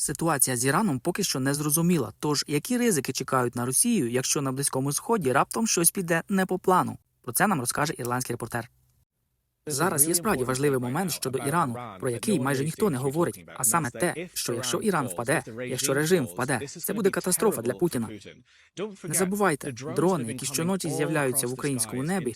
Ситуація з Іраном поки що не зрозуміла. Тож які ризики чекають на Росію, якщо на близькому сході раптом щось піде не по плану? Про це нам розкаже ірландський репортер. Зараз є справді важливий момент щодо Ірану, про який майже ніхто не говорить. А саме те, що якщо Іран впаде, якщо режим впаде, це буде катастрофа для Путіна. Не забувайте, дрони, які щоночі з'являються в українському небі,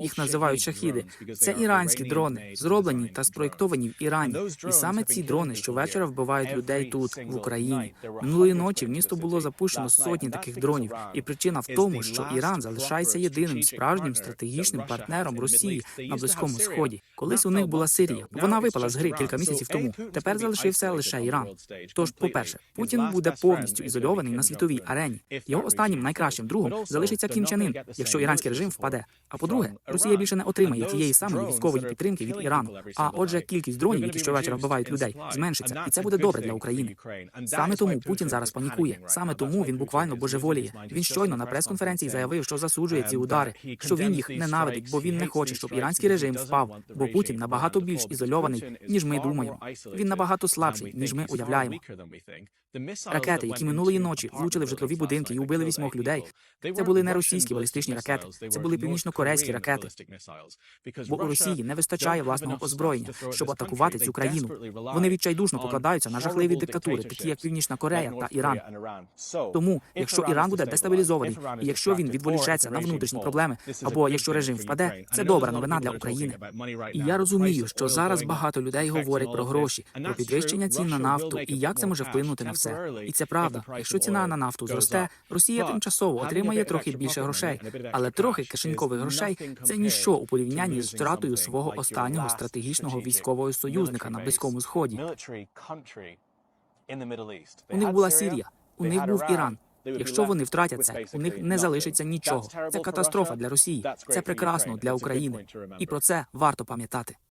їх називають шахіди. Це іранські дрони, зроблені та спроєктовані в Ірані. І саме ці дрони щовечора вбивають людей тут, в Україні. Минулої ночі в місто було запущено сотні таких дронів, і причина в тому, що Іран залишається єдиним справжнім стратегічним партнером Росії на близькому сході. Колись у них була Сирія. Вона випала з гри кілька місяців тому. Тепер залишився лише Іран. Тож, по-перше, Путін буде повністю ізольований на світовій арені. Його останнім найкращим другом залишиться Кім Чен Ін, якщо іранський режим впаде. А по-друге, Росія більше не отримає тієї самої військової підтримки від Ірану. А отже, кількість дронів, які щовечора вбивають людей, зменшиться, і це буде добре для України. Саме тому Путін зараз панікує. Саме тому він буквально божеволіє. Він щойно на прес-конференції заявив, що засуджує ці удари, що він їх ненавидить, бо він не хоче, щоб іранський режим впав. Бо Путін набагато більш ізольований, ніж ми думаємо. Він набагато слабший, ніж ми уявляємо. Ракети, які минулої ночі влучили в житлові будинки і убили вісьмох людей. Це були не російські балістичні ракети, це були північно-корейські ракети. Бо у Росії не вистачає власного озброєння, щоб атакувати цю країну. Вони відчайдушно покладаються на жахливі диктатури, такі як Північна Корея та Іран. Тому, якщо Іран буде дестабілізований, і якщо він відволічеться на внутрішні проблеми, або якщо режим впаде, це добра новина для України. І я розумію, що зараз багато людей говорять про гроші, про підвищення цін на нафту і як це може вплинути на все. І це правда. Якщо ціна на нафту зросте, Росія тимчасово отримає трохи більше грошей, але трохи кишенькових грошей це ніщо у порівнянні з втратою свого останнього стратегічного військового союзника на близькому сході. У них була Сірія, у них був Іран. Якщо вони втратяться, у них не залишиться нічого. Це катастрофа для Росії. Це прекрасно для України. І про це варто пам'ятати.